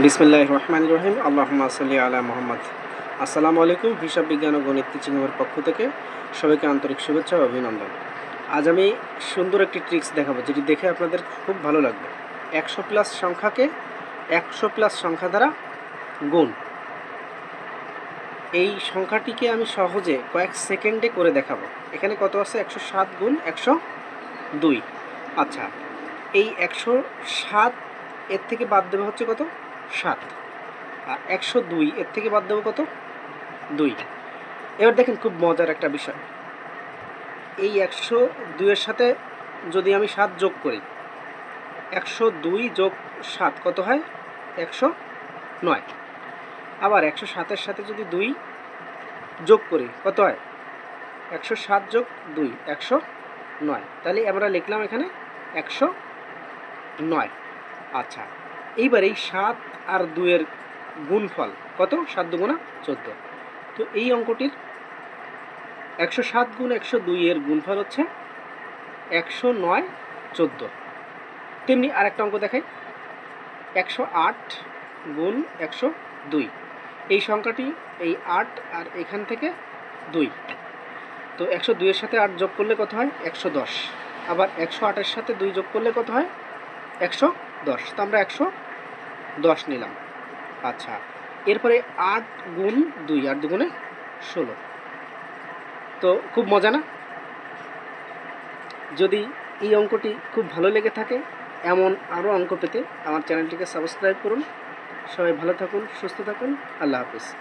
বিসমিল্লাহ রহমান রহিম আল্লাহ সাল্লি আলা মোহাম্মদ। আসসালামু আলাইকুম হিসাব বিজ্ঞান ও গণিত টিচিংয়ের পক্ষ থেকে সবাইকে আন্তরিক শুভেচ্ছা ও অভিনন্দন। আজ আমি সুন্দর একটি ট্রিক্স দেখাবো, যেটি দেখে আপনাদের খুব ভালো লাগবে। একশো প্লাস সংখ্যাকে একশো প্লাস সংখ্যা দ্বারা গুণ। এই সংখ্যাটিকে আমি সহজে কয়েক সেকেন্ডে করে দেখাবো। এখানে কত আছে? একশো সাত গুণ একশো দুই। আচ্ছা এই একশো সাত এর থেকে বাদ দেবে হচ্ছে কত? সাত। আর একশো দুই, এর থেকে বাদ দেবো কত? দুই। এবার দেখেন খুব মজার একটা বিষয়। এই একশো দুইয়ের সাথে যদি আমি সাত যোগ করি, একশো দুই যোগ সাত কত হয়? একশো নয়। আবার একশো সাতের সাথে যদি দুই যোগ করি, কত হয়? একশো সাত যোগ দুই, একশো নয়। তাহলে আমরা লিখলাম এখানে একশো নয়। আচ্ছা। এইবার এই সাত আর দুয়ের গুণফল কত? সাত দুগুণা চোদ্দ। তো এই অঙ্কটির একশো সাত গুণ একশো দুইয়ের গুণফল হচ্ছে একশো নয় চোদ্দ। তেমনি আরেকটা অঙ্ক দেখাই। একশো আট গুণ একশো দুই। এই সংখ্যাটি এই আট আর এখান থেকে দুই। তো একশো দুইয়ের সাথে আট যোগ করলে কত হয়? একশো দশ। আবার একশো আটের সাথে দুই যোগ করলে কত হয়? একশো দশ। তো আমরা একশো দশ নিলাম। আচ্ছা এরপরে আট গুণ দুই, আট দুগুণে ষোলো। তো খুব মজা না? যদি এই অঙ্কটি খুব ভালো লেগে থাকে, এমন আরও অঙ্ক পেতে আমার চ্যানেলটিকে সাবস্ক্রাইব করুন। সবাই ভালো থাকুন, সুস্থ থাকুন। আল্লাহ হাফিজ।